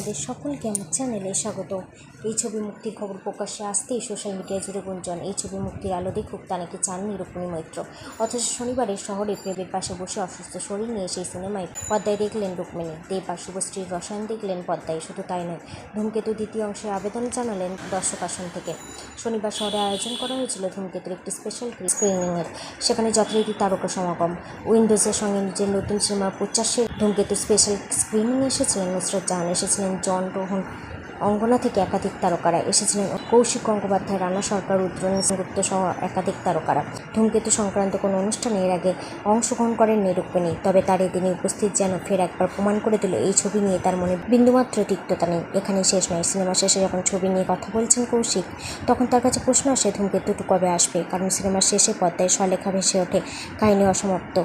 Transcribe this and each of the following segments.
আপনাদের সকলকে আমার চ্যানেলে স্বাগত। এই ছবি মুক্তির খবর প্রকাশ্যে আসতেই সোশ্যাল মিডিয়া জুড়ে গুঞ্জন, এই ছবি মুক্তির আলো দেখুক, তা নাকি চাননি রুক্মিণী মৈত্র? অথচ শনিবারে শহরে প্রেমের পাশে বসে অসুস্থ শরীর নিয়ে সেই সিনেমায় পদ্মায় দেখলেন রুক্মিণী। দেব আর শুভশ্রীর রসায়ন দেখলেন পদ্মায় শুধু তাই নয়, ধূমকেতু দ্বিতীয় অংশে আবেদন জানালেন দর্শক আসন থেকে। শনিবার শহরে আয়োজন করা হয়েছিল ধূমকেতুর একটি স্পেশাল স্ক্রিনিংয়ের সেখানে যথারীতি তারকা সমাগম। উইন্ডোজের সঙ্গে নিজের নতুন সিনেমা প্রচারের ধূমকেতু স্পেশাল স্ক্রিনিং এসেছিলেন নুসরত জাহান। এসেছিলেন রোহন অঙ্গনা থেকে একাধিক তারকারা এসেছিলেন। কৌশিক গঙ্গোপাধ্যায়, রানা সরকার রুদ্রনীল সেনগুপ্ত সহ একাধিক তারকারা। ধূমকেতু সংক্রান্ত কোনো অনুষ্ঠানে এর আগে অংশগ্রহণ করেন রুক্মিণী তবে তার এই দিনে উপস্থিত যেন ফের একবার প্রমাণ করে দিল এই ছবি নিয়ে তার মনে বিন্দুমাত্র তিক্ততা নেই। এখানেই শেষ নয়। সিনেমা শেষে যখন ছবি নিয়ে কথা বলছেন কৌশিক, তখন তার কাছে প্রশ্ন আসে, ধূমকেতুটু কবে আসবে? কারণ সিনেমার শেষে পদ্মায় স্বলেখা ভেসে ওঠে, কাহিনী অসমাপ্ত।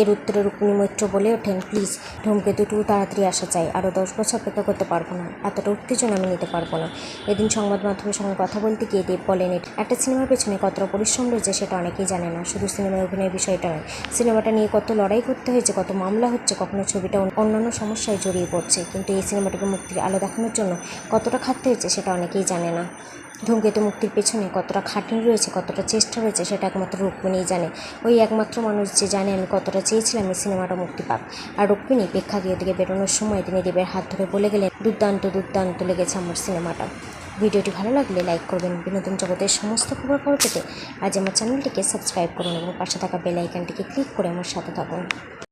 এর উত্তরে রুক্মিণী মৈত্র বলে ওঠেন, প্লিজ ধূমকেতুটু তাড়াতাড়ি আসা চাই। আরও দশ বছর অপেক্ষা করতে পারব না। এতটা উত্তেজনা আমি নিতে পারব না। এদিন সংবাদ মাধ্যমের সঙ্গে কথা বলতে গিয়ে দেব বলেন "এ- একটা সিনেমার পেছনে কতটা পরিশ্রম রয়েছে সেটা অনেকেই জানে না। শুধু সিনেমায় অভিনয়ের বিষয়টা নয়, সিনেমাটা নিয়ে কত লড়াই করতে হয়েছে, কত মামলা হচ্ছে, কখনো ছবিটা অন্যান্য সমস্যায় জড়িয়ে পড়ছে। কিন্তু এই সিনেমাটাকে মুক্তির আলো দেখানোর জন্য কতটা খাটতে হয়েছে সেটা অনেকেই জানে না। ধূমকেতু মুক্তির পেছনে কতটা খাটনি রয়েছে, কতটা চেষ্টা রয়েছে, সেটা একমাত্র রুক্মিণীই জানে। ওই একমাত্র মানুষ যে জানে আমি কতটা চেয়েছিলাম এই সিনেমাটা মুক্তি পাক। আর রুক্মিণী প্রেক্ষাগৃহ থেকে বেরোনোর সময় তিনি দেবের হাত ধরে বলে গেলেন, দুর্দান্ত দুর্দান্ত লেগেছে আমার সিনেমাটা। ভিডিওটি ভালো লাগলে লাইক করবেন, বিনোদন জগতের সমস্ত খবর খবর পেতে আজ আমার চ্যানেলটিকে সাবস্ক্রাইব করুন এবং পাশে থাকা বেল আইকনটিকে ক্লিক করে আমার সাথে থাকুন।